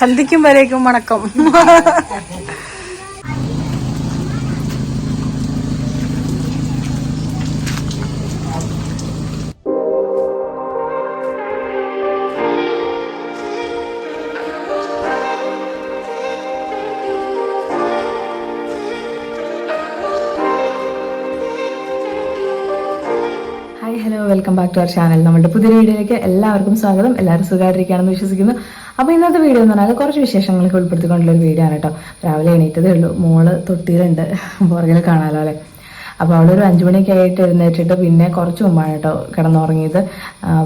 സന്ധിക്കും വരേക്കും വണക്കം. Hello welcome back to our channel നമ്മുടെ പുതിയ വീഡിയോയിലേക്ക് എല്ലാവർക്കും സ്വാഗതം. എല്ലാവരും സുഖമായിട്ടിരിക്കുകയാണെന്ന് വിശ്വസിക്കുന്നു. അപ്പോൾ ഇന്നത്തെ വീഡിയോ എന്ന് പറഞ്ഞാൽ കുറച്ച് വിശേഷങ്ങളൊക്കെ ഉൾപ്പെടുത്തിക്കൊണ്ടുള്ള ഒരു വീഡിയോ ആണ് കേട്ടോ. രാവിലെ എണീറ്റതേ ഉള്ളൂ. മോൾ തൊട്ടിയിലുണ്ട്. പുറകിൽ കാണാലോ അല്ലേ? അപ്പോൾ ഒരു അഞ്ചു മണിയൊക്കെ ആയിട്ട് എഴുന്നേറ്റിട്ട് പിന്നെ കുറച്ച് മുമ്പാണ് കേട്ടോ കിടന്നുറങ്ങിയത്.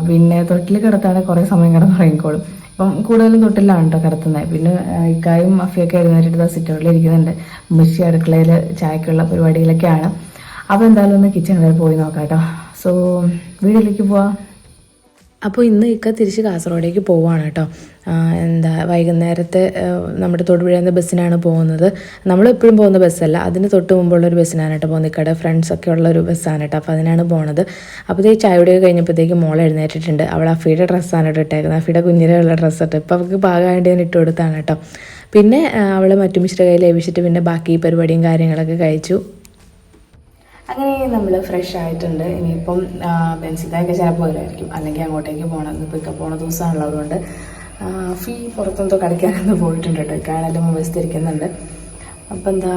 പിന്നെ തൊട്ടിൽ കിടത്താണെങ്കിൽ കുറേ സമയം കിടന്നുറങ്ങിക്കോളും. ഇപ്പം കൂടുതലും തൊട്ടിലാണ് കേട്ടോ കിടത്തുന്നത്. പിന്നെ ഇക്കായും അഫിയൊക്കെ എഴുന്നേറ്റിട്ട് സിറ്റൗട്ടിൽ ഇരിക്കുന്നുണ്ട്. ഉമ്മച്ചി അടുക്കളയിൽ ചായക്കുള്ള പരിപാടിയിലൊക്കെയാണ് അപ്പോൾ എന്തായാലും ഒന്ന് കിച്ചൺ വരെ പോയി നോക്കാം കേട്ടോ. സോ വീട്ടിലേക്ക് പോവാം. അപ്പോൾ ഇന്ന് ഇക്ക തിരിച്ച് കാസർഗോഡേക്ക് പോവാണ് കേട്ടോ എന്താ വൈകുന്നേരത്തെ നമ്മുടെ തൊടുപുഴയെന്ന ബസ്സിനാണ് പോകുന്നത്. നമ്മൾ എപ്പോഴും പോകുന്ന ബസ്സല്ല. അതിന് തൊട്ട് മുമ്പുള്ളൊരു ബസ്സിനാണ് കേട്ടോ പോകുന്നത്. ഇക്കടെ ഫ്രണ്ട്സൊക്കെ ഉള്ള ഒരു ബസ്സാണ് കേട്ടോ അപ്പോൾ അതിനാണ് പോണത്. ഈ ചായയുടെയൊക്കെ കഴിഞ്ഞപ്പോഴത്തേക്ക് മോൾ എഴുന്നേറ്റിട്ടുണ്ട്. അവൾ അഫിയുടെ ഡ്രസ്സാണ് കേട്ടോ ഇട്ടേക്കുന്നത് അഫിയുടെ കുഞ്ഞിലുള്ള ഡ്രസ്സ് ഇട്ട്. ഇപ്പോൾ അവൾക്ക് പാകമായിട്ട് ഞാൻ ഇട്ട് കൊടുത്താണ് കേട്ടോ പിന്നെ അവൾ മറ്റു മിശ്ര കയ്യിൽ ലഭിച്ചിട്ട് പിന്നെ ബാക്കി പരിപാടിയും കാര്യങ്ങളൊക്കെ കഴിച്ചു. അങ്ങനെ നമ്മൾ ഫ്രഷ് ആയിട്ടുണ്ട്. ഇനിയിപ്പം ബെൻസിതായൊക്കെ ചിലപ്പോൾ വരുമായിരിക്കും. അല്ലെങ്കിൽ അങ്ങോട്ടേക്ക് പോകണം ഇപ്പോൾ പിക്കപ്പ് പോണ ദിവസമാണല്ലോ അതുകൊണ്ട് ഫീ പുറത്തെന്തോ കളിക്കാനൊന്ന് പോയിട്ടുണ്ട് കേട്ടോ. കാണാനും മുമ്പ് അപ്പം എന്താ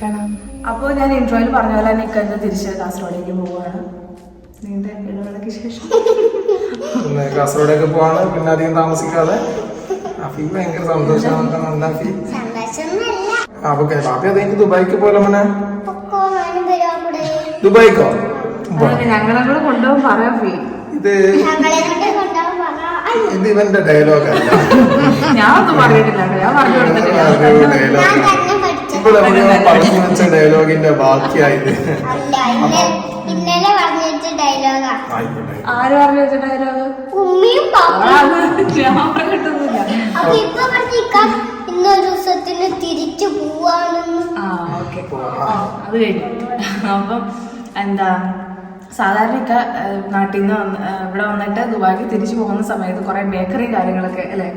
കാണാം. അപ്പോൾ ഞാൻ ഇൻട്രോയിൽ പറഞ്ഞ പോലെ തന്നെ ഇക്കന്ന് തിരിച്ച് കാസർഗോഡേക്ക് പോവുകയാണ് നീണ്ട ഇടവേളയ്ക്ക് ശേഷം. പിന്നെ കാസർഗോഡേക്ക് പോവാണ്. പിന്നെ അധികം താമസിക്കാതെ. അഫി ഭയങ്കര സന്തോഷമാണ്. നല്ല അഫി അപ്പൊ ബാപ്പി അതെനിക്ക് ദുബായിക്ക് പോലെ മോനെ? ദുബായിക്കോ? ഇത് ഇത് ഇവന്റെ ഡയലോഗ് അല്ല. ഞാൻ ഒന്നും പറഞ്ഞിട്ടില്ല ഞാൻ പറഞ്ഞു ഡയലോഗ് വെച്ച ഡയലോഗിന്റെ ബാക്കിയായത് ഡയലോഗാ ആര് പറഞ്ഞു വെച്ച ഉമ്മയും ഇപ്പൊ പറഞ്ഞിക്കാം ഇന്നൊരു ദിവസത്തിന് തിരിച്ചു പോവാണെന്ന്. ആ ഓക്കെ. അത് കഴിഞ്ഞു. അപ്പം എന്താ സാധാരണക്ക നാട്ടിൽ നിന്ന് വന്ന് ഇവിടെ വന്നിട്ട് ദുബായിക്ക് തിരിച്ചു പോകുന്ന സമയത്ത് കുറെ ബേക്കറി കാര്യങ്ങളൊക്കെ അല്ലെ.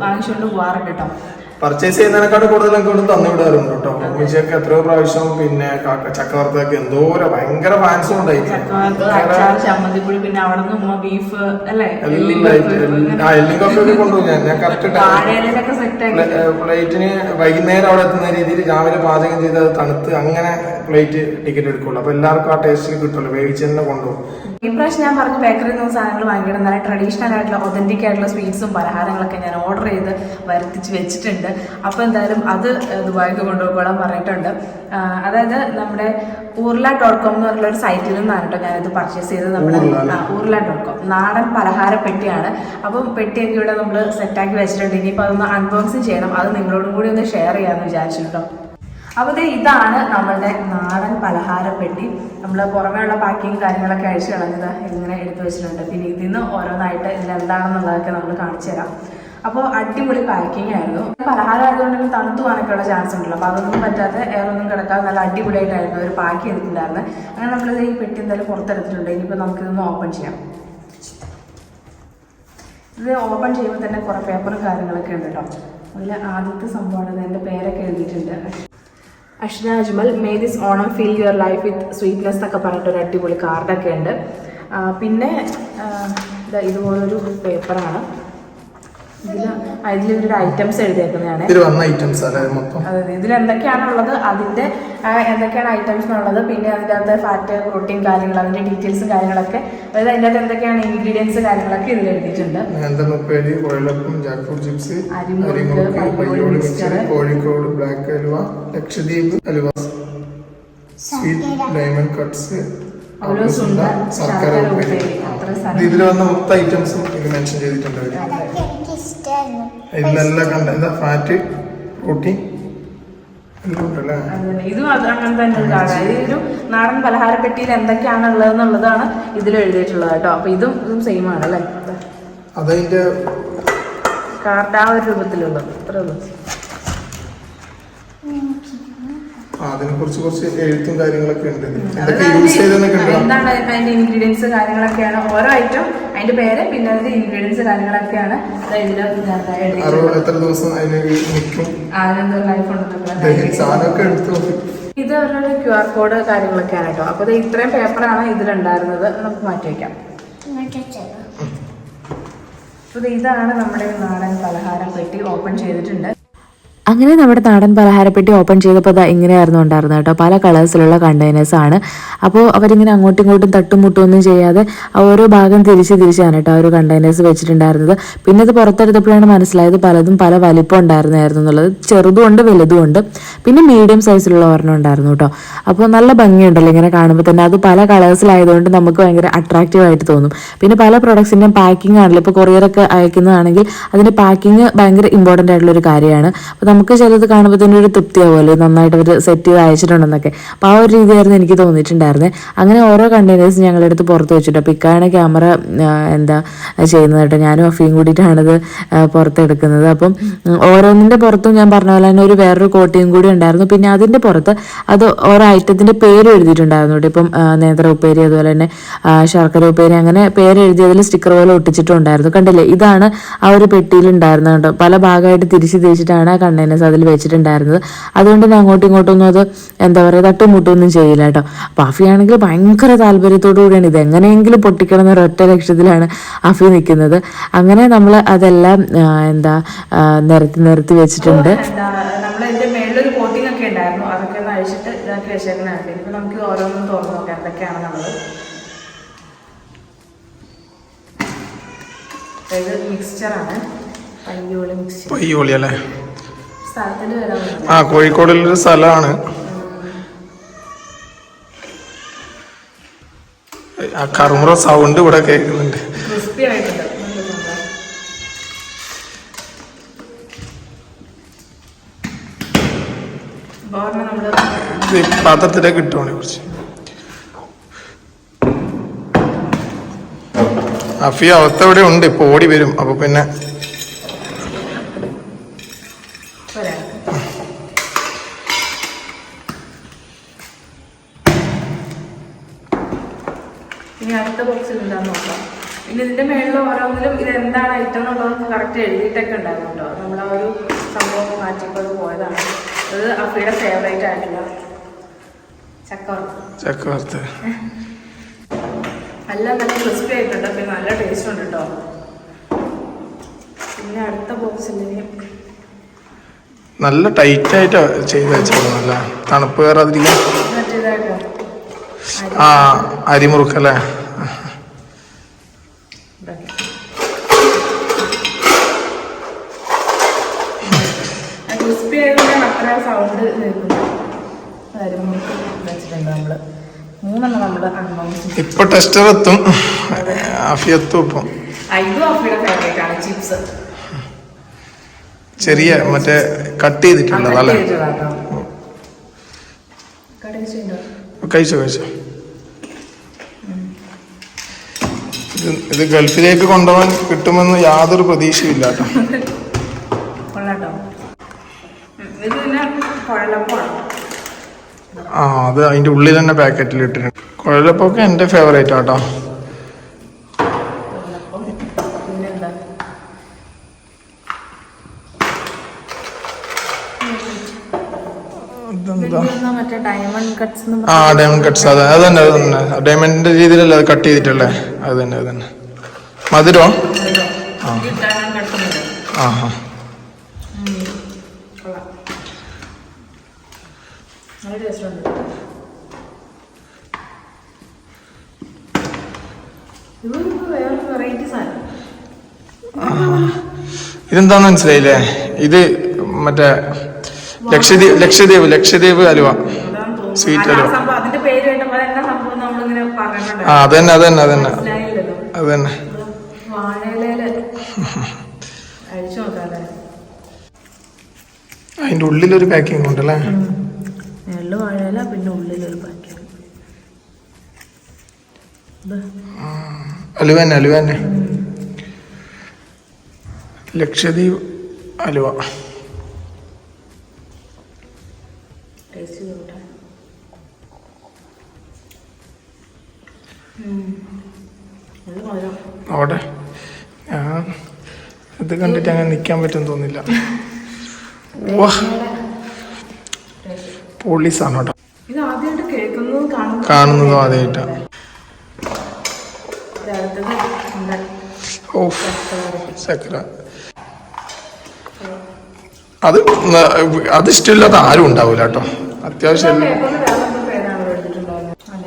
വാങ്ങിച്ചുകൊണ്ട് പോകാറുണ്ട് കേട്ടോ പർച്ചേസ് ചെയ്യുന്നതിനെക്കാട്ട് കൂടുതൽ എനിക്ക് ഇവിടെ തന്നു വിടാറുണ്ട് കേട്ടോ. ഉമ്മച്ചിയൊക്കെ എത്രയോ പ്രാവശ്യം പിന്നെ കാക്ക എന്തോ എന്തോരം ഭയങ്കര ഫാൻസും ഉണ്ടായിരുന്നു പിന്നെ അവിടെ നിന്ന് ബീഫ് അല്ലേ? എല്ലാം ആ എല്ലിങ്കൊക്കെ കൊണ്ടുപോകും ഞാൻ ഞാൻ കറക്റ്റ് പ്ലേറ്റിന് വൈകുന്നേരം അവിടെ എത്തുന്ന രീതിയിൽ രാവിലെ പാചകം ചെയ്ത് അത് തണുത്ത് അങ്ങനെ പ്ലേറ്റ് ടിക്കറ്റ് എടുക്കുള്ളൂ. അപ്പൊ എല്ലാവർക്കും ആ ടേസ്റ്റ് കിട്ടുള്ളൂ വേവിച്ച് തന്നെ കൊണ്ടുപോകും. ഈ പ്രാവശ്യം ഞാൻ പറഞ്ഞു ബേക്കറിയിൽ നിന്ന് സാധനങ്ങൾ നല്ല ട്രഡീഷണൽ ആയിട്ടുള്ള ഒതന്റിക് ആയിട്ടുള്ള സ്വീറ്റ്സും പലഹാരങ്ങളൊക്കെ ഞാൻ ഓർഡർ ചെയ്ത് വരുത്തിച്ച് വെച്ചിട്ടുണ്ട്. അപ്പോൾ എന്തായാലും അത് ദുബായിക്ക് കൊണ്ടുപോകണം പറഞ്ഞിട്ടുണ്ട്. അതായത് നമ്മുടെ ഊർല ഡോട്ട് കോം എന്ന് പറഞ്ഞ ഒരു സൈറ്റിൽ നിന്നാണ് കേട്ടോ ഞാനിത് പർച്ചേസ് ചെയ്തത് നമ്മുടെ ഊർല ഡോട്ട് കോം നാടൻ പലഹാര പെട്ടിയാണ്. അപ്പം പെട്ടിയൊക്കെ ഇവിടെ നമ്മൾ സെറ്റാക്കി വെച്ചിട്ടുണ്ട്. ഇനിയിപ്പോൾ അതൊന്ന് അൺബോക്സിങ് ചെയ്യണം. അത് നിങ്ങളോടും കൂടി ഒന്ന് ഷെയർ ചെയ്യാമെന്ന് വിചാരിച്ചു കേട്ടോ. അപ്പോൾ ഇതാണ് നമ്മളുടെ നാടൻ പലഹാര പെട്ടി. നമ്മൾ പുറമേ ഉള്ള പാക്കിങ് കാര്യങ്ങളൊക്കെ അഴിച്ചു കളഞ്ഞത് ഇങ്ങനെ എടുത്തു വെച്ചിട്ടുണ്ട്. പിന്നെ ഇതിൽ നിന്ന് ഓരോന്നായിട്ട് ഇതിൽ എന്താണെന്നുള്ളതൊക്കെ നമ്മൾ കാണിച്ചു തരാം. അപ്പോൾ അടിപൊളി പാക്കിംഗ് ആയിരുന്നു. പലഹാരം ആയതുകൊണ്ട് തണുത്തു പോകാനൊക്കെയുള്ള ചാൻസ് ഉണ്ടല്ലോ. അപ്പോൾ അതൊന്നും പറ്റാതെ എയറൊന്നും കിടക്കാതെ നല്ല അടിപൊളിയായിട്ടായിരുന്നു ഒരു പാക്ക് ചെയ്തിട്ടുണ്ടായിരുന്നത് അങ്ങനെ നമ്മളിത് ഈ പെട്ടി എന്തായാലും പുറത്തെടുത്തിട്ടുണ്ട്. ഇനിയിപ്പോൾ നമുക്കിതൊന്ന് ഓപ്പൺ ചെയ്യാം. ഇത് ഓപ്പൺ ചെയ്യുമ്പോൾ തന്നെ കുറേ പേപ്പറും കാര്യങ്ങളൊക്കെ ഉണ്ട് കേട്ടോ അതിൽ ആദ്യത്തെ സംഭവമാണ് എന്റെ പേരൊക്കെ എഴുതിയിട്ടുണ്ട്. Ashna Ajmal may this Onam feel your life with sweetness എന്നൊക്കെ പറഞ്ഞിട്ട് ഒരു അടിപൊളി കാർഡൊക്കെ ഉണ്ട്. പിന്നെ ഇതുപോലൊരു പേപ്പറാണ് ഇതിൽ ഇതിലൊരു ഐറ്റംസ് എഴുതിയേക്കുന്നതാണ്. ഇതിൽ വന്ന ഐറ്റംസ് അതെ ഇതിൽ എന്തൊക്കെയാണുള്ളത് അതിന്റെ ആ, എന്തൊക്കെയാണ് ഐറ്റംസ് എന്നുള്ളത് പിന്നെ അതിന്റെ അകത്ത് ഫാറ്റ് പ്രോട്ടീൻ കാര്യങ്ങൾ അതിന്റെ ഡീറ്റെയിൽസ് കാര്യങ്ങളൊക്കെ. അതായത് അതിന്റെ അകത്ത് എന്തൊക്കെയാണ് ഇൻഗ്രീഡിയൻസ് കാര്യങ്ങളൊക്കെ ഇതിൽ എഴുതിയിട്ടുണ്ട്. എന്താ ഉപ്പേരി കോഴിലപ്പം jackfruit chips Payyoli mixture. Kozhikode black halwa Lakshadweep halwa sweet diamond cuts അവലോസുണ്ട, ശർക്കര ശർക്കര. ഇതിൽ വന്ന മൊത്തം ഐറ്റംസും ഇത് മെൻഷൻ ചെയ്തിട്ടുണ്ട്. ഇതിലെല്ലാം കണ്ട എന്താ ഫാറ്റ് പ്രോട്ടീൻ. ഇതും അത് അങ്ങനെ തന്നെ ഒരു നാടൻ പലഹാരപ്പെട്ടിയിൽ എന്തൊക്കെയാണ് ഉള്ളതെന്നുള്ളതാണ് ഇതിൽ എഴുതിയിട്ടുള്ളത് കേട്ടോ. അപ്പൊ ഇതും ഇതും സെയിം ആണ് അല്ലേ? അതതിന്റെ കാർഡ് ആ ഒരു രൂപത്തിലുള്ളത്. അത്രേ ഉള്ളൂ. ആ, അതിനെ കുറിച്ച് കുറച്ച് എഴുത്തും കാര്യങ്ങളൊക്കെ ഉണ്ട്. എന്താണ് അതിന്റെ ഇൻഗ്രീഡിയൻസ് കാര്യങ്ങളൊക്കെയാണ് ഓരോ ഐറ്റം അതിന്റെ പേര് പിന്നെ അതിന്റെ ഇൻഗ്രീഡിയൻസ് കാര്യങ്ങളൊക്കെയാണ്. എത്ര ദിവസം ഇത് അവരുടെ ക്യു ആർ കോഡ് കാര്യങ്ങളൊക്കെയാണ് കേട്ടോ. അപ്പൊ ഇത്രയും പേപ്പറാണ് ഇതിലുണ്ടായിരുന്നത്. നമുക്ക് മാറ്റി വയ്ക്കാം ഇതാണ് നമ്മുടെ നാടൻ പലഹാരം പെട്ടി ഓപ്പൺ ചെയ്തിട്ടുണ്ട്. അങ്ങനെ നമ്മുടെ നാടൻ പലഹാരപ്പെട്ടി ഓപ്പൺ ചെയ്തപ്പോൾ അത് ഇങ്ങനെയായിരുന്നു ഉണ്ടായിരുന്നത് കേട്ടോ. പല കളേഴ്സിലുള്ള കണ്ടെയ്നേഴ്സ് ആണ്. അപ്പോൾ അവരിങ്ങനെ അങ്ങോട്ടും ഇങ്ങോട്ടും തട്ടും മുട്ടും ഒന്നും ചെയ്യാതെ ഓരോ ഭാഗം തിരിച്ച് തിരിച്ചാണ് കേട്ടോ ഓരോ കണ്ടെയ്നേഴ്സ് വെച്ചിട്ടുണ്ടായിരുന്നത്. പിന്നെ അത് പുറത്തെടുത്തപ്പോഴാണ് മനസ്സിലായത് പലതും പല വലിപ്പം ഉണ്ടായിരുന്നായിരുന്നു എന്നുള്ളത്. ചെറുതും ഉണ്ട് വലുതും ഉണ്ട്. പിന്നെ മീഡിയം സൈസിലുള്ള ഒരെണ്ണം ഉണ്ടായിരുന്നു കേട്ടോ. അപ്പോൾ നല്ല ഭംഗിയുണ്ടല്ലോ ഇങ്ങനെ കാണുമ്പോൾ തന്നെ. അത് പല കളേഴ്സിലായതുകൊണ്ട് നമുക്ക് ഭയങ്കര അട്രാക്റ്റീവ് ആയിട്ട് തോന്നും. പിന്നെ പല പ്രൊഡക്ട്സിന്റെയും പാക്കിംഗ് ആണല്ലോ. ഇപ്പോൾ കൊറിയറൊക്കെ അയക്കുന്നതാണെങ്കിൽ അതിന്റെ പാക്കിങ് ഭയങ്കര ഇമ്പോർട്ടന്റ് ആയിട്ടുള്ള ഒരു കാര്യമാണ്. അപ്പോൾ നമുക്ക് ചിലത് കാണുമ്പോൾ തന്നെ ഒരു തൃപ്തിയാവുമല്ലോ. നന്നായിട്ട് അവർ സെറ്റ് ചെയ്ത് അയച്ചിട്ടുണ്ടെന്നൊക്കെ. അപ്പോൾ ആ ഒരു രീതിയായിരുന്നു എനിക്ക് തോന്നിയിട്ടുണ്ടായിരുന്നത് അങ്ങനെ ഓരോ കണ്ടെയ്നേഴ്സ് ഞങ്ങളെടുത്ത് പുറത്ത് വെച്ചിട്ട്. അപ്പോൾ ഇക്കാണ് ക്യാമറ എന്താ ചെയ്യുന്നത് കേട്ടോ. ഞാനും അഫിയും കൂടിയിട്ടാണിത് പുറത്തെടുക്കുന്നത്. അപ്പം ഓരോന്നിന്റെ പുറത്തും ഞാൻ പറഞ്ഞ പോലെ തന്നെ ഒരു വേറൊരു കോട്ടിയും കൂടി ഉണ്ടായിരുന്നു. പിന്നെ അതിന്റെ പുറത്ത് അത് ഓരോ ഐറ്റത്തിന്റെ പേര് എഴുതിയിട്ടുണ്ടായിരുന്നു കേട്ടോ. ഇപ്പം നേത്ര ഉപ്പേരി അതുപോലെ തന്നെ ശർക്കര ഉപ്പേരി അങ്ങനെ പേര് എഴുതിയതിൽ സ്റ്റിക്കർ പോലെ ഒട്ടിച്ചിട്ടുണ്ടായിരുന്നു. കണ്ടില്ലേ? ഇതാണ് ആ ഒരു പെട്ടിയിൽ ഉണ്ടായിരുന്നത് കേട്ടോ. പല ഭാഗമായിട്ട് തിരിച്ച് തിരിച്ചിട്ടാണ് ആ കണ്ടെയ്നേഴ്സ് അതിൽ വെച്ചിട്ടുണ്ടായിരുന്നത്. അതുകൊണ്ട് ഞാൻ അങ്ങോട്ടും ഇങ്ങോട്ടും ഒന്നും അത് എന്താ പറയുക തട്ടും മുട്ടൊന്നും ചെയ്യില്ല കേട്ടോ. അഫിയാണെങ്കിൽ ഭയങ്കര താല്പര്യത്തോടു കൂടിയാണ്. ഇത് എങ്ങനെയെങ്കിലും പൊട്ടിക്കണം എന്നൊരു ഒറ്റ ലക്ഷ്യത്തിലാണ് അഫി നിൽക്കുന്നത്. അങ്ങനെ നമ്മൾ അതെല്ലാം എന്താ നിരത്തി നിരത്തി വെച്ചിട്ടുണ്ട്. മേളിലൊരു കോട്ടിംഗ് ഒക്കെ ഉണ്ടായിരുന്നു. അതൊക്കെ ഒന്ന് അഴിച്ചിട്ട് ഇതാക്കി വെച്ചേക്കുന്നതാണ് ഇപ്പൊ നമുക്ക് ഓരോന്നും തുറന്നു നോക്കാം എന്തൊക്കെയാണ് നമ്മൾ ഇത് മിക്സ്ചറാണ് പയ്യോളി മിക്സ്ചർ പയ്യോളി അല്ലേ ആ കോഴിക്കോടുള്ളൊരു സ്ഥലമാണ്. ആ കറുമുറ സൗണ്ട് ഇവിടെ കേൾക്കുന്നുണ്ട്. പാത്രത്തിലെ ഇട്ടോണേ കുറച്ച്. അഫി അവസ്ഥ ഇവിടെ ഉണ്ട്. ഇപ്പൊ ഓടി വരും. അപ്പൊ പിന്നെ വരാം ഇനി അടുത്ത ബോക്സിൽ എന്താന്ന് നോക്കാം പിന്നെ ഇതിന്റെ ഓരോന്നിലും ഇത് എന്താണ് ഐറ്റം എന്നുള്ളത് കറക്റ്റ് എഴുതിയിട്ടൊക്കെ ഉണ്ടായിരുന്നു കേട്ടോ. നമ്മൾ ആ ഒരു സംഭവം മാറ്റിപ്പോൾ അത് പോയതാണ്. അത് അഫിയുടെ ഫേവറേറ്റ് ആയിട്ടുള്ള ചക്കവർത്ത് നല്ല എല്ലാം നല്ല ക്രിസ്പി ആയിട്ടുണ്ട്. പിന്നെ നല്ല ടേസ്റ്റ് ഉണ്ട് കേട്ടോ. പിന്നെ അടുത്ത ബോക്സിൽ നല്ല ടൈറ്റ് ആയിട്ട് ചെയ്ത് വെച്ചത് നല്ല തണുപ്പ് കയറാതിരിക്കാൻ. ആ അരിമുറുക്കല്ലേ മൂന്നെണ്ണം ഇപ്പൊ ടെസ്റ്റർ എത്തും ഇപ്പം. ഫേവറേറ്റ് ആണ് ചിപ്സ് ചെറിയ മറ്റേ കട്ട് ചെയ്തിട്ടുള്ളത് അല്ലേ കഴിച്ചോ കഴിച്ചോ. ഇത് ഗൾഫിലേക്ക് കൊണ്ടുപോകാൻ കിട്ടുമെന്ന് യാതൊരു പ്രതീക്ഷയും ഇല്ല കേട്ടോ. കൊള്ളാട്ടോ ഉം, ഇത് പിന്നെ കുഴലപ്പമാണ് ആ അത് അതിന്റെ ഉള്ളിൽ തന്നെ പാക്കറ്റിൽ ഇട്ടിട്ടുണ്ട്. കുഴലപ്പൊക്കെ എന്റെ ഫേവറേറ്റ് ആട്ടോ. ആ ഡയമണ്ട് കട്ട്സ് അതെ അത് തന്നെ അത് തന്നെ. ഡയമണ്ടിന്റെ രീതിയിലല്ലേ അത് കട്ട് ചെയ്തിട്ടല്ലേ അത് തന്നെ അത് തന്നെ. മധുരോ? ആ. ആ നല്ല ടേസ്റ്റ് ഉണ്ട് ഇത് വേറെ വെറൈറ്റി സാധനം ഇതെന്താന്ന് മനസ്സിലായില്ലേ? ഇത് മറ്റേ ലക്ഷദ്വീപ് ലക്ഷദ്വീപ് ലക്ഷദ്വീപ് അലുവ സ്വീറ്റ് അലുവ. ആ അതന്നെ അത് അതന്നെ അതന്നെ തന്നെ അത് തന്നെ മനസ്സിലായില്ലല്ലോ. അത് തന്നെ വാഴയിലയിൽ അഴിച്ചു അതിന്റെ ഉള്ളിലൊരു പാക്കിംഗ് ഉണ്ടല്ലേ? വാഴയില പിന്നെ ഉള്ളിലൊരു പാക്കറ്റ് അലുവ തന്നെ അലുവ തന്നെ. ലക്ഷദ്വീപ് അലുവ. അവിടെ. ഞാൻ ഇത് കണ്ടിട്ട് അങ്ങനെ നിൽക്കാൻ പറ്റും തോന്നില്ല. വാ പോലീസാണ് കേട്ടോ. കാണുന്നതും ആദ്യമായിട്ടാണ് ഓ ചക്കര അത് അത് ഇഷ്ടമില്ലാത്ത ആരും ഉണ്ടാവില്ല കേട്ടോ. അത്യാവശ്യം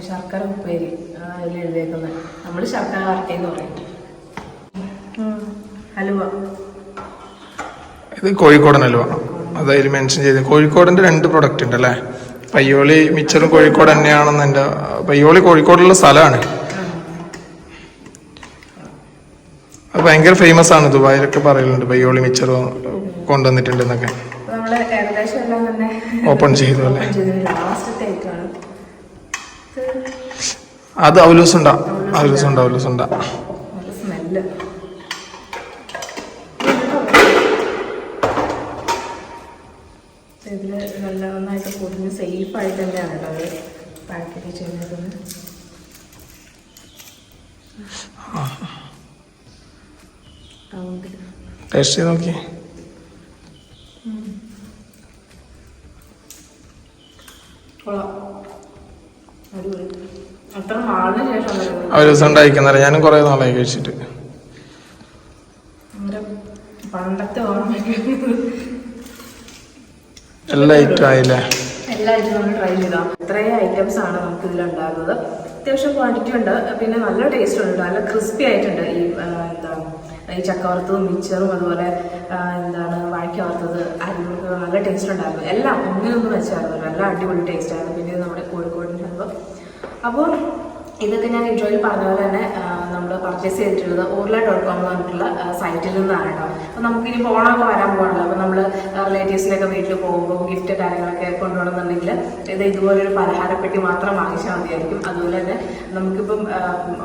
ശർക്കര ഉപ്പേരി എഴുതിയേക്കുന്നത് നമ്മൾ ശർക്കര പറയും. ഹലുവ. ഇത് കോഴിക്കോടൻ അലുവ അതായത് മെൻഷൻ ചെയ്ത് കോഴിക്കോടിന്റെ രണ്ട് പ്രൊഡക്റ്റ് ഉണ്ട് അല്ലേ പയ്യോളി മിച്ചറും കോഴിക്കോട് തന്നെയാണെന്ന് എന്റെ പയ്യോളി കോഴിക്കോടുള്ള സ്ഥലമാണ് അത് ഭയങ്കര ഫേമസ് ആണ് ദുബായിലൊക്കെ പറയലുണ്ട് ബയ്യോളി മിച്ചർ കൊണ്ടുവന്നിട്ടുണ്ട് എന്നൊക്കെ ഓപ്പൺ ചെയ്തു അല്ലേ? അത് അവലൂസുണ്ടാ അവലൂസുണ്ട അവലൂസുണ്ട ഇതിൽ നല്ല നന്നായിട്ട് പൊതിഞ്ഞ് സേഫ് ആയിട്ട് തന്നെയാണ് കേട്ടോ അത് പാക്കറ്റ് ചെയ്യുന്നത് ടേസ്റ്റ് ചെയ്ത് നോക്കി. കൊള്ളാം. ദിവസം ഉണ്ടായിരിക്കുന്നറിയാം ഞാനും കുറേ നാളായി കഴിച്ചിട്ട്. പണ്ടത്തെ ഓർമ്മ എല്ലാ ഐറ്റം ആയില്ലേ? എല്ലാ ഐറ്റം നമ്മൾ ട്രൈ ചെയ്താൽ ഇത്രയും ഐറ്റംസ് ആണ് നമുക്ക് ഇതിൽ ഉണ്ടാകുന്നത്. അത്യാവശ്യം ക്വാണ്ടിറ്റി ഉണ്ട്. പിന്നെ നല്ല ടേസ്റ്റ് ഉണ്ട്. നല്ല ക്രിസ്പി ആയിട്ടുണ്ട് ഈ എന്താ എന്താണ്? ഈ ചക്ക വറുത്തതും മിച്ചറും അതുപോലെ എന്താണ് വാഴയ്ക്ക വറുത്തത് നല്ല ടേസ്റ്റ് ഉണ്ടായിരുന്നു. എല്ലാം ഒന്നിനൊന്നും വെച്ചായിരുന്നു. നല്ല അടിപൊളി ടേസ്റ്റ് ആയിരുന്നു. പിന്നെ നമ്മുടെ കോഴിക്കോടിന്റെ അപ്പോൾ ഇതൊക്കെ ഞാൻ ഇൻട്രോയിൽ പറഞ്ഞ പോലെ തന്നെ നമ്മൾ പർച്ചേസ് ചെയ്തിട്ടുള്ളത് ഓർല ഡോട്ട് കോം എന്ന് പറഞ്ഞിട്ടുള്ള സൈറ്റിൽ നിന്നാണ് കേട്ടോ നമുക്ക് ഇനി ഓണമൊക്കെ വരാൻ പോകണല്ലോ അപ്പോൾ നമ്മൾ റിലേറ്റീവ്സിനൊക്കെ വീട്ടിൽ പോകുമ്പോൾ ഗിഫ്റ്റ് കാര്യങ്ങളൊക്കെ കൊണ്ടുപോകണമെന്നുണ്ടെങ്കിൽ ഇത് ഇതുപോലൊരു പലഹാരപ്പെട്ടി മാത്രം വാങ്ങിച്ചാൽ മതിയായിരിക്കും. അതുപോലെ തന്നെ നമുക്കിപ്പം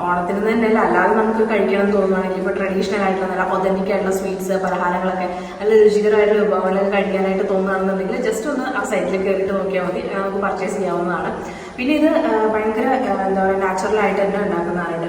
ഓണത്തിന് തന്നെ അല്ല അല്ലാതെ നമുക്ക് കഴിക്കണം എന്ന് തോന്നുകയാണെങ്കിൽ ഇപ്പോൾ ട്രഡീഷണൽ ആയിട്ടുള്ള നല്ല ഒതന്റിക് ആയിട്ടുള്ള സ്വീറ്റ്സ് പലഹാരങ്ങളൊക്കെ നല്ല രുചികരമായിട്ടുള്ള വിഭവങ്ങളൊക്കെ കഴിക്കാനായിട്ട് തോന്നുകയാണെന്നുണ്ടെങ്കിൽ ജസ്റ്റ് ഒന്ന് ആ സൈറ്റിൽ കയറിയിട്ട് നോക്കിയാൽ മതി. നമുക്ക് പർച്ചേസ് ചെയ്യാവുന്നതാണ്. പിന്നെ ഇത് ഭയങ്കര എന്താ പറയുക നാച്ചുറൽ ആയിട്ട് തന്നെ ഉണ്ടാക്കുന്നതാണ്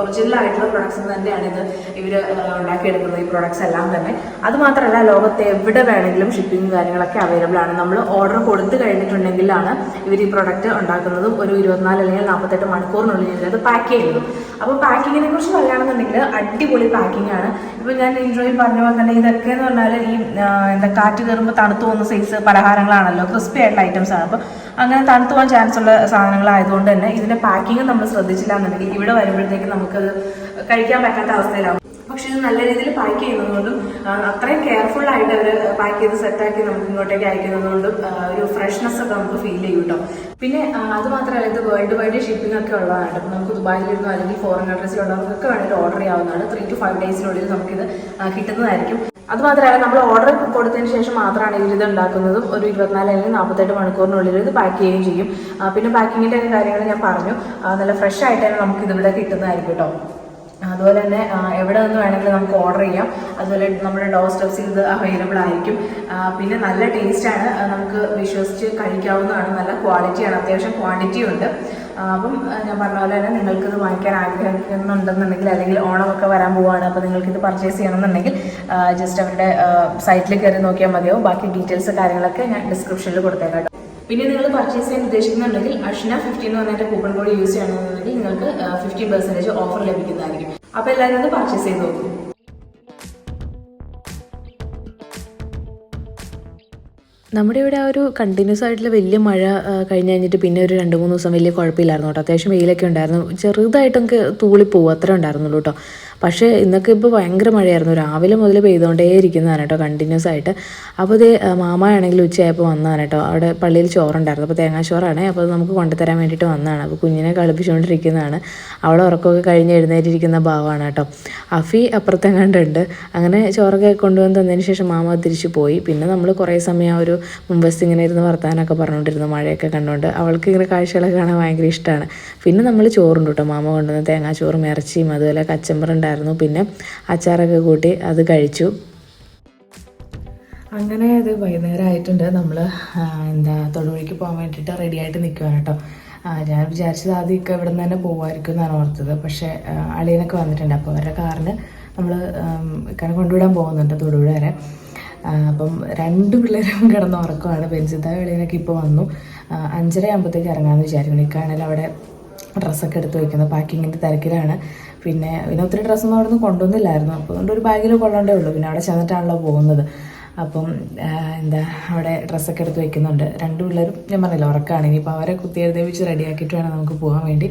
ഒറിജിനൽ ആയിട്ടുള്ള പ്രൊഡക്ട്സ് തന്നെയാണ് ഇത് ഇവർ ഉണ്ടാക്കിയെടുക്കുന്നത് ഈ പ്രൊഡക്ട്സ് എല്ലാം തന്നെ. അത് മാത്രമല്ല ലോകത്ത് എവിടെ വേണമെങ്കിലും ഷിപ്പിംഗ് കാര്യങ്ങളൊക്കെ അവൈലബിൾ ആണ്. നമ്മൾ ഓർഡർ കൊടുത്തു കഴിഞ്ഞിട്ടുണ്ടെങ്കിലാണ് ഇവർ ഈ പ്രൊഡക്റ്റ് ഉണ്ടാക്കുന്നതും ഒരു ഇരുപത്തിനാല് അല്ലെങ്കിൽ നാൽപ്പത്തെട്ട് മണിക്കൂറിനുള്ളിൽ ഇവരത് പാക്ക് ചെയ്യുന്നത്. അപ്പോൾ പാക്കിങ്ങിനെ കുറിച്ച് പറയുകയാണെന്നുണ്ടെങ്കിൽ അടിപൊളി പാക്കിംഗ് ആണ്. ഇപ്പോൾ ഞാൻ ഇൻട്രോയിൽ പറഞ്ഞ പോലെ തന്നെ ഇതൊക്കെ എന്ന് പറഞ്ഞാൽ ഈ എന്താ കാറ്റ് കയറുമ്പോൾ തണുത്തു പോകുന്ന സൈസ് പലഹാരങ്ങളാണല്ലോ ക്രിസ്പി ആയിട്ടുള്ള ഐറ്റംസ് ആണ്. അപ്പോൾ അങ്ങനെ തണുത്തു പോകാൻ ചാൻസ് ഉള്ള സാധനങ്ങളായതുകൊണ്ട് തന്നെ ഇതിന്റെ പാക്കിങ് നമ്മൾ ശ്രദ്ധിച്ചില്ല എന്നുണ്ടെങ്കിൽ ഇവിടെ വരുമ്പോഴത്തേക്ക് നമുക്കത് കഴിക്കാൻ പറ്റാത്ത അവസ്ഥയിലാവും. പക്ഷെ ഇത് നല്ല രീതിയിൽ പാക്ക് ചെയ്യുന്നതുകൊണ്ടും അത്രയും കെയർഫുൾ ആയിട്ട് അവർ പാക്ക് ചെയ്ത് സെറ്റാക്കി നമുക്ക് ഇങ്ങോട്ടേക്ക് അയക്കുന്നതുകൊണ്ടും ഒരു ഫ്രഷ്നെസ് ഒക്കെ നമുക്ക് ഫീൽ ചെയ്യും കേട്ടോ പിന്നെ അത് മാത്രമല്ല ഇത് വേൾഡ് വൈഡ് ഷിപ്പിംഗ് ഒക്കെ ഉള്ളതാണ്. കേട്ടോ. നമുക്ക് ദുബായിലിരുന്നോ അല്ലെങ്കിൽ ഫോറിൻ അഡ്രസ്സിലുള്ളവർക്കൊക്കെ വേണമെങ്കിൽ ഓർഡർ ചെയ്യാവുന്നതാണ്. ത്രീ ടു ഫൈവ് ഡേയ്സിനുള്ളിൽ നമുക്കിത് കിട്ടുന്നതായിരിക്കും. അത് മാത്രമല്ല നമ്മൾ ഓർഡർ കൊടുത്തതിന് ശേഷം മാത്രമാണ് ഇത് ഉണ്ടാക്കുന്നതും. ഒരു ഇരുപത്തിനാല് അല്ലെങ്കിൽ നാൽപ്പത്തെട്ട് മണിക്കൂറിനുള്ളിൽ ഇത് പാക്ക് ചെയ്യുകയും ചെയ്യും. പിന്നെ പാക്കിങ്ങിന്റെ കാര്യങ്ങൾ ഞാൻ പറഞ്ഞു. നല്ല ഫ്രഷ് ആയിട്ട് തന്നെ നമുക്ക് ഇതിവിടെ കിട്ടുന്നതായിരിക്കും കേട്ടോ അതുപോലെ തന്നെ എവിടെ നിന്ന് വേണമെങ്കിലും നമുക്ക് ഓർഡർ ചെയ്യാം. അതുപോലെ നമ്മുടെ ഡോർ സ്റ്റെപ്സിൽ ഇത് അവൈലബിൾ ആയിരിക്കും. പിന്നെ നല്ല ടേസ്റ്റ് ആണ്. നമുക്ക് വിശ്വസിച്ച് കഴിക്കാവുന്നതാണ്. നല്ല ക്വാളിറ്റിയാണ് അത്യാവശ്യം ക്വാണ്ടിറ്റിയും ഉണ്ട്. അപ്പം ഞാൻ പറഞ്ഞ പോലെ തന്നെ നിങ്ങൾക്ക് ഇത് വാങ്ങിക്കാൻ ആഗ്രഹിക്കുന്നുണ്ടെന്നുണ്ടെങ്കിൽ അല്ലെങ്കിൽ ഓണമൊക്കെ വരാൻ പോവുകയാണ് അപ്പോൾ നിങ്ങൾക്ക് ഇത് പർച്ചേസ് ചെയ്യണമെന്നുണ്ടെങ്കിൽ ജസ്റ്റ് അവരുടെ സൈറ്റിൽ കയറി നോക്കിയാൽ മതിയാവും. ബാക്കി ഡീറ്റെയിൽസ് കാര്യങ്ങളൊക്കെ ഞാൻ ഡിസ്ക്രിപ്ഷനിൽ കൊടുത്തേക്കാം. പിന്നെ നിങ്ങൾ പർച്ചേസ് ചെയ്യാൻ ഉദ്ദേശിക്കുന്നുണ്ടെങ്കിൽ അഷ്ന ഫിഫ്റ്റി എന്ന് പറഞ്ഞിട്ട് കൂപ്പൺ കോഡ് യൂസ് ചെയ്യണമെന്നുണ്ടെങ്കിൽ നിങ്ങൾക്ക് ഫിഫ്റ്റി പെർസെന്റേജ് ഓഫർ ലഭിക്കുന്നതായിരിക്കും. അപ്പോൾ എല്ലാവരും ഒന്ന് പർച്ചേസ് ചെയ്ത് നോക്കും. നമ്മുടെ ഇവിടെ ആ ഒരു കണ്ടിന്യൂസ് ആയിട്ടുള്ള വലിയ മഴ കഴിഞ്ഞ് കഴിഞ്ഞിട്ട് പിന്നെ ഒരു രണ്ട് മൂന്ന് ദിവസം വലിയ കുഴപ്പമില്ലായിരുന്നു കേട്ടോ. അത്യാവശ്യം വെയിലൊക്കെ ഉണ്ടായിരുന്നു. ചെറുതായിട്ടൊക്കെ തൂളിപ്പോവും. അത്ര ഉണ്ടായിരുന്നുള്ളൂ കേട്ടോ. പക്ഷേ ഇന്നൊക്കെ ഇപ്പോൾ ഭയങ്കര മഴയായിരുന്നു. രാവിലെ മുതൽ പെയ്തുകൊണ്ടേ ഇരിക്കുന്നതാണ് കേട്ടോ കണ്ടിന്യൂസ് ആയിട്ട്. അപ്പോൾ ഇത് മാമയാണെങ്കിൽ ഉച്ചയായപ്പോൾ വന്നതാണ് കേട്ടോ. അവിടെ പള്ളിയിൽ ചോറുണ്ടായിരുന്നു. അപ്പോൾ തേങ്ങാച്ചോറാണ് അപ്പോൾ നമുക്ക് കൊണ്ടുതരാൻ വേണ്ടിയിട്ട് വന്നതാണ്. അപ്പോൾ കുഞ്ഞിനെ കളിപ്പിച്ചുകൊണ്ടിരിക്കുന്നതാണ് അവളെ ഉറക്കമൊക്കെ കഴിഞ്ഞ് എഴുന്നേറ്റിരിക്കുന്ന ഭാവമാണ് കേട്ടോ. അഫി അപ്പുറത്തെങ്ങാണ്ടുണ്ട് അങ്ങനെ ചോറൊക്കെ കൊണ്ടുവന്ന് തന്നതിന് ശേഷം മാമ തിരിച്ചു പോയി. പിന്നെ നമ്മൾ കുറേ സമയം ആ ഒരു മുമ്പസ് ഇങ്ങനെ ഇരുന്ന് വർത്താനൊക്കെ പറഞ്ഞുകൊണ്ടിരുന്നു മഴയൊക്കെ കണ്ടുകൊണ്ട് അവൾക്ക് ഇങ്ങനെ കാഴ്ചകളൊക്കെ കാണാൻ ഭയങ്കര ഇഷ്ടമാണ് പിന്നെ നമ്മൾ ചോറുണ്ട് കേട്ടോ. മാമ കൊണ്ടുവന്ന് തേങ്ങാച്ചോറും ഇറച്ചിയും അതുപോലെ കച്ചമ്പറുണ്ടായിരുന്നു പിന്നെ അച്ചാറൊക്കെ കൂട്ടി അത് കഴിച്ചു. അങ്ങനെ അത് വൈകുന്നേരം ആയിട്ടുണ്ട്. നമ്മൾ എന്താ തൊടുപുഴയ്ക്ക് പോകാൻ വേണ്ടിയിട്ട് റെഡി ആയിട്ട് നിൽക്കുകയാണ് കേട്ടോ. ഞാൻ വിചാരിച്ചത് ആദ്യമൊക്കെ ഇവിടെ നിന്ന് തന്നെ പോകുമായിരിക്കും എന്നാണ് ഓർത്തത്. പക്ഷേ അളിയനൊക്കെ വന്നിട്ടുണ്ട്. അപ്പോൾ അവരുടെ കാറിന് നമ്മൾ ഇക്കാനെ കൊണ്ടുവിടാൻ പോകുന്നുണ്ട് തൊടുപുഴ വരെ. അപ്പം രണ്ട് പിള്ളേരും കിടന്ന് ഉറക്കമാണ്. ബെൻസിത വെളിയിലൊക്കെ ഇപ്പോൾ വന്നു. അഞ്ചര ആകുമ്പോഴത്തേക്ക് ഇറങ്ങാമെന്ന് വിചാരിക്കുന്നു. ഇക്കാണെങ്കിൽ അവിടെ ഡ്രസ്സൊക്കെ എടുത്ത് വെക്കുന്നത്. പാക്കിങ്ങിന്റെ തിരക്കിലാണ്. പിന്നെ പിന്നെ ഒത്തിരി ഡ്രസ്സൊന്നും അവിടെ നിന്ന് കൊണ്ടുവന്നില്ലായിരുന്നു. അപ്പോൾ അതുകൊണ്ട് ഒരു ബാഗിൽ കൊള്ളണ്ടേ ഉള്ളൂ. പിന്നെ അവിടെ ചെന്നിട്ടാണല്ലോ പോകുന്നത്. അപ്പം എന്താ അവിടെ ഡ്രസ്സൊക്കെ എടുത്ത് വെക്കുന്നുണ്ട്. രണ്ട് പിള്ളേരും ഞാൻ പറഞ്ഞില്ല ഉറക്കമാണ് ഇനിയിപ്പോൾ അവരെ കുത്തി റെഡിയാക്കിയിട്ട് വേണം നമുക്ക് പോകാൻ വേണ്ടി.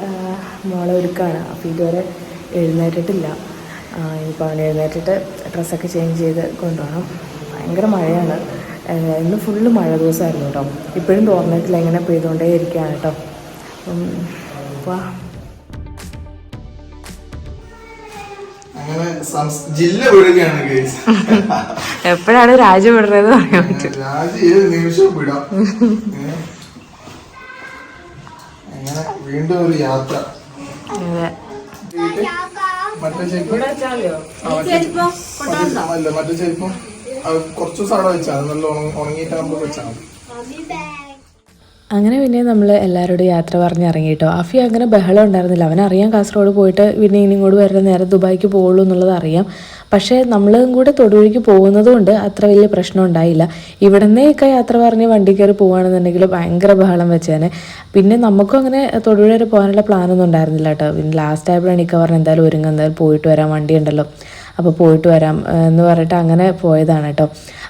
ആ, മോളെ ഒരുക്കാണ്. അപ്പോൾ ഇതുവരെ എഴുന്നേറ്റിട്ടില്ല. ഇനിയിപ്പോൾ അവൻ എഴുന്നേറ്റിട്ട് ഡ്രസ്സൊക്കെ ചേഞ്ച് ചെയ്ത് കൊണ്ടുപോകണം. ഭയങ്കര മഴയാണ്. ഇന്ന് ഫുള്ള് മഴ ദിവസമായിരുന്നു കേട്ടോ ഇപ്പോഴും തോർന്നിട്ടില്ല. ഇങ്ങനെ പെയ്തുകൊണ്ടേ ഇരിക്കുകയാണ് കേട്ടോ അപ്പം ജില്ല. എപ്പോഴാണ് രാജ്യം വിടുന്നത് പറയാൻ പറ്റും ഏത് നിമിഷവും വിടാം. ഏ? അങ്ങനെ വീണ്ടും ഒരു യാത്ര. മറ്റേ ചെരുപ്പ് ആ, മറ്റേ മറ്റേ- അല്ല മറ്റേ ചെരുപ്പം കുറച്ചു കുറച്ച് ദിവസം അവിടെ വെച്ചാൽ നല്ല ഉണങ്ങി- ഉണങ്ങിയിട്ടാകുമ്പോൾ വെച്ചാൽ മതി. അങ്ങനെ പിന്നെ നമ്മൾ എല്ലാവരോടും യാത്ര പറഞ്ഞ് ഇറങ്ങിയിട്ടോ അഫി അങ്ങനെ ബഹളം ഉണ്ടായിരുന്നില്ല. അവനറിയാം കാസർഗോഡ് പോയിട്ട് പിന്നെ ഇനി ഇങ്ങോട്ട് വരുന്ന നേരെ ദുബായിക്ക് പോകുള്ളൂ എന്നുള്ളത് അറിയാം. പക്ഷേ നമ്മളും കൂടെ തൊടുപുഴയ്ക്ക് പോകുന്നത് കൊണ്ട് അത്ര വലിയ പ്രശ്നം ഉണ്ടായില്ല. ഇവിടുന്നേക്കെ യാത്ര പറഞ്ഞ് വണ്ടി കയറി പോകുകയാണെന്നുണ്ടെങ്കിൽ ഭയങ്കര ബഹളം വെച്ചേനെ. പിന്നെ നമുക്കും അങ്ങനെ തൊടുപുഴ വരെ പോകാനുള്ള പ്ലാനൊന്നും ഉണ്ടായിരുന്നില്ല കേട്ടോ പിന്നെ ലാസ്റ്റ് ആയപ്പോഴാണ് ഇക്ക പറഞ്ഞ് എന്തായാലും ഒരുങ്ങ എന്തായാലും പോയിട്ട് വരാം വണ്ടി ഉണ്ടല്ലോ അപ്പോൾ പോയിട്ട് വരാം എന്ന് പറഞ്ഞിട്ട് അങ്ങനെ പോയതാണ് കേട്ടോ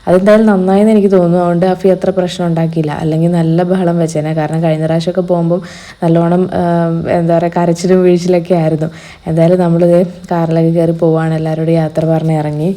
അതെന്തായാലും നന്നായെന്ന് എനിക്ക് തോന്നുന്നു. അതുകൊണ്ട് അഫി അത്ര പ്രശ്നം ഉണ്ടാക്കിയില്ല. അല്ലെങ്കിൽ നല്ല ബഹളം വെച്ചേനെ. കാരണം കഴിഞ്ഞ പ്രാവശ്യമൊക്കെ പോകുമ്പം നല്ലോണം എന്താ പറയുക കരച്ചിലും വീഴ്ചയിലൊക്കെ ആയിരുന്നു. എന്തായാലും നമ്മളിത് കാറിലൊക്കെ കയറി പോവാണ്. എല്ലാവരോടും യാത്ര പറഞ്ഞ് ഇറങ്ങി.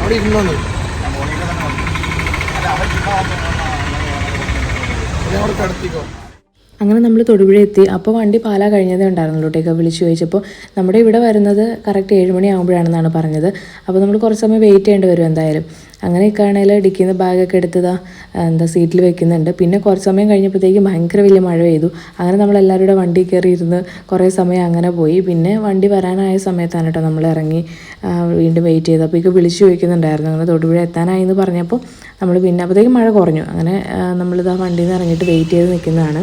അവിടെ ഇരുന്നു അവിടെ കടത്തിക്കോ അങ്ങനെ നമ്മൾ തൊടുപുഴ എത്തി. അപ്പോൾ വണ്ടി പാലാ കഴിഞ്ഞതേ ഉണ്ടായിരുന്നുള്ളൂ കേട്ടോ. വിളിച്ചു ചോദിച്ചപ്പോൾ നമ്മുടെ ഇവിടെ വരുന്നത് കറക്റ്റ് ഏഴ് മണി ആകുമ്പോഴാണെന്നാണ് പറഞ്ഞത്. അപ്പോൾ നമ്മൾ കുറച്ച് സമയം വെയിറ്റ് ചെയ്യേണ്ടി വരും എന്തായാലും. അങ്ങനെ ആണെങ്കിൽ ഇടിക്കുന്ന ബാഗൊക്കെ എടുത്തതാ എന്താ സീറ്റിൽ വെക്കുന്നുണ്ട്. പിന്നെ കുറച്ച് സമയം കഴിഞ്ഞപ്പോഴത്തേക്കും ഭയങ്കര വലിയ മഴ പെയ്തു. അങ്ങനെ നമ്മൾ എല്ലാവരും കൂടെ വണ്ടി കയറി ഇരുന്ന് കുറേ സമയം അങ്ങനെ പോയി. പിന്നെ വണ്ടി വരാനായ സമയത്താണ് കേട്ടോ നമ്മൾ ഇറങ്ങി വീണ്ടും വെയിറ്റ് ചെയ്ത് അപ്പോൾ ഇക്ക് വിളിച്ചു ചോദിക്കുന്നുണ്ടായിരുന്നു അങ്ങനെ തൊടുപുഴ എത്താനായി എന്ന് പറഞ്ഞപ്പോൾ നമ്മൾ പിന്നെ അപ്പോഴത്തേക്കും മഴ കുറഞ്ഞു. അങ്ങനെ നമ്മളിതാ വണ്ടിയിൽ നിന്ന് ഇറങ്ങിയിട്ട് വെയിറ്റ് ചെയ്ത് നിൽക്കുന്നതാണ്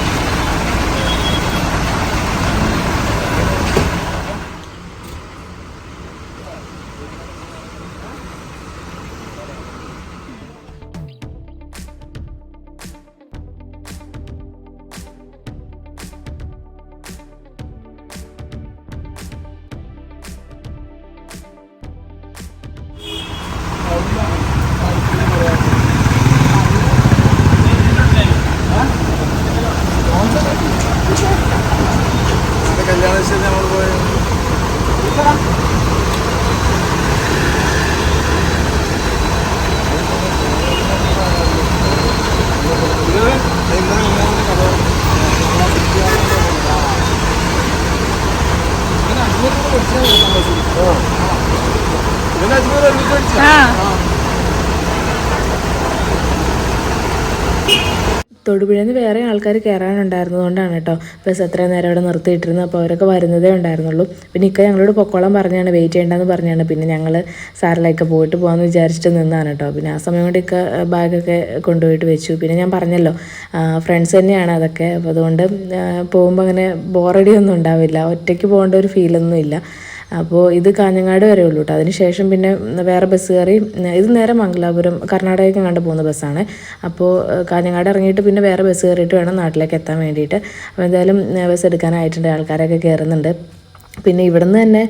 തൊടുപുഴയിൽ നിന്ന് വേറെ ആൾക്കാർ കയറാനുണ്ടായിരുന്നതുകൊണ്ടാണ് കേട്ടോ. ബസ് അത്രയും നേരം അവിടെ നിർത്തിയിട്ടിരുന്നു അപ്പോൾ അവരൊക്കെ വരുന്നതേ ഉണ്ടായിരുന്നുള്ളൂ. പിന്നെ ഇക്ക ഞങ്ങളോട് പൊക്കോളം പറഞ്ഞാണ് വെയിറ്റ് ചെയ്യേണ്ടെന്ന് പറഞ്ഞാണ്. പിന്നെ ഞങ്ങൾ സാറിലേക്ക് പോയിട്ട് പോകാമെന്ന് വിചാരിച്ചിട്ട് നിന്നാണ് കേട്ടോ. പിന്നെ ആ സമയം കൊണ്ട് ഇക്ക ബാഗൊക്കെ കൊണ്ടുപോയിട്ട് വെച്ചു. പിന്നെ ഞാൻ പറഞ്ഞല്ലോ ഫ്രണ്ട്സ് തന്നെയാണ് അതൊക്കെ. അപ്പോൾ അതുകൊണ്ട് പോകുമ്പോൾ അങ്ങനെ ബോറടിയൊന്നും ഉണ്ടാവില്ല. ഒറ്റയ്ക്ക് പോകേണ്ട ഒരു ഫീലൊന്നും ഇല്ല അപ്പോൾ ഇത് കാഞ്ഞങ്ങാട് വരെ ഉള്ളൂ കേട്ടോ അതിനുശേഷം പിന്നെ വേറെ ബസ് കയറി ഇത് നേരെ മംഗലാപുരം കർണാടകയ്ക്ക് കണ്ട് പോകുന്ന ബസ്സാണ് അപ്പോൾ കാഞ്ഞങ്ങാട് ഇറങ്ങിയിട്ട് പിന്നെ വേറെ ബസ് കയറിയിട്ട് വേണം നാട്ടിലേക്ക് എത്താൻ വേണ്ടിയിട്ട്. അപ്പോൾ എന്തായാലും ബസ് എടുക്കാനായിട്ടുണ്ട്. ആൾക്കാരൊക്കെ കയറുന്നുണ്ട് പിന്നെ ഇവിടുന്ന് തന്നെ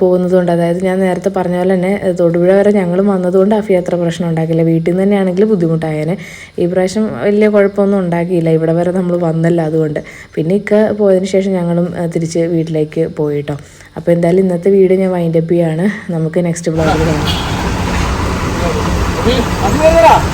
പോകുന്നതുകൊണ്ട് അതായത് ഞാൻ നേരത്തെ പറഞ്ഞ പോലെ തന്നെ തൊടുപുഴ വരെ ഞങ്ങൾ വന്നതുകൊണ്ട് അഫി അത്ര പ്രശ്നം ഉണ്ടാക്കില്ല. വീട്ടിൽ നിന്ന് തന്നെയാണെങ്കിൽ ബുദ്ധിമുട്ടായേനെ. ഈ പ്രാവശ്യം വലിയ കുഴപ്പമൊന്നും ഉണ്ടാക്കിയില്ല. ഇവിടെ വരെ നമ്മൾ വന്നല്ല അതുകൊണ്ട്. പിന്നെ ഇക്ക പോയതിന് ശേഷം ഞങ്ങളും തിരിച്ച് വീട്ടിലേക്ക് പോയിട്ടോ അപ്പോൾ എന്തായാലും ഇന്നത്തെ വീഡിയോ ഞാൻ വൈൻഡപ്പ് ചെയ്യാണ്. നമുക്ക് നെക്സ്റ്റ് ബ്ലോഗിൽ കാണാം.